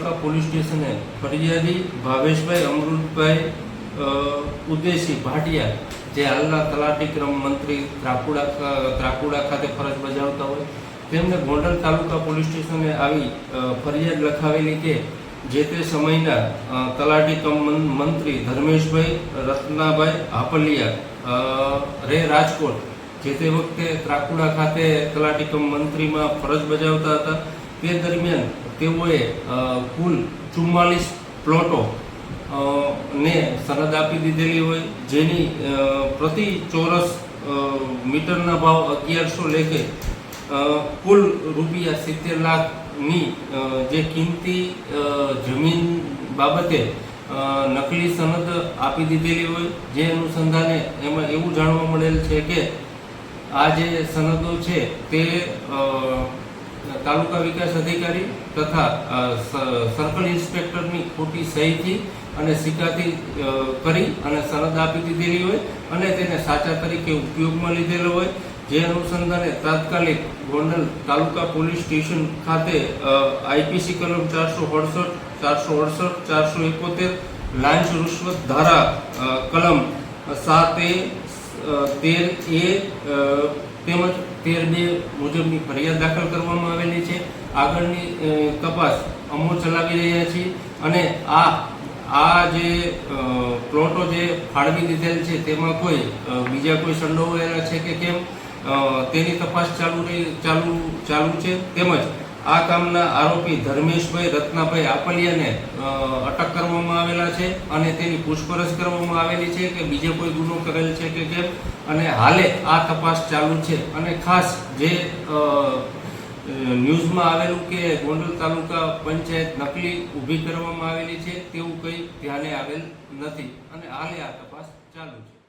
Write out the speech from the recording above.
તાલુકા police સ્ટેશને ફરિયાદી ભાવેશભાઈ અમૃતભાઈ ઉદ્દેશી ભાટિયા, જે હાલના તલાટી ક્રમ મંત્રી ત્રાકુડા ત્રાકુડા ખાતે ફરજ બજાવતા હોય, તેમને ગોંડલ તાલુકા પોલીસ સ્ટેશને આવી ફરિયાદ લખાવેલી કે જે તે સમયના તલાટી કમ મંત્રી ધર્મેશભાઈ રત્નાભાઈ હાપલિયા રે રાજકોટ, જે તે વખતે ત્રાકુડા ખાતે તલાટી કમ મંત્રીમાં ફરજ બજાવતા હતા, તે દરમિયાન તેઓએ કુલ ચુમ્માલીસ પ્લોટો ને સનદ આપી દીધેલી હોય, જેની પ્રતિ ચોરસ મીટરના ભાવ અગિયારસો લેખે કુલ રૂપિયા સિત્તેર લાખની જે કિંમતી જમીન બાબતે નકલી સનદ આપી દીધેલી હોય, જે અનુસંધાને એમાં એવું જાણવા મળેલ છે કે, આ જે સનદો છે તે તાલુકા વિકાસ અધિકારી તથા સર્કલ ઇન્સ્પેક્ટરની ખોટી સહીથી અને સિક્કાથી કરી અને સનદ આપી દીધેલી હોય અને તેને સાચા તરીકે ઉપયોગમાં લીધેલો હોય, જે અનુસંધાને તાત્કાલિક ગોંડલ તાલુકા પોલીસ સ્ટેશન ખાતે આઈપીસી કલમ ચારસો અડસઠ ચારસો અડસઠ, ચારસો એકોતેર લાંચ રૂશ્વત ધારા કલમ સાત એ તેર એ તેમજ તેર મુજબની ફરિયાદ દાખલ કરવામાં આવેલી છે. આગળની તપાસ અમો ચલાવી રહ્યા છીએ અને આ આ જે પ્લોટો જે ફાળવી દીધેલ છે તેમાં કોઈ બીજા કોઈ સંડોવાયેલા છે કે કેમ? તેની તપાસ ચાલુ રહી, ચાલુ ચાલુ છે. તેમજ આ કામના આરોપી ધર્મેશભાઈ રત્નાભાઈ આપલિયાને અટક કરવામાં આવેલા છે અને તેની પૂછપરછ કરવામાં આવેલી છે કે બીજો કોઈ ગુનો કરેલ છે કે કેમ? અને હાલે આ તપાસ ચાલુ છે. અને ખાસ જે ન્યૂઝમાં આવેલું કે ગોંડલ તાલુકા પંચાયત નકલી ઊભી કરવામાં આવેલી છે, તેવું કંઈ ધ્યાને આવેલ નથી. અને હાલે આ તપાસ ચાલુ છે.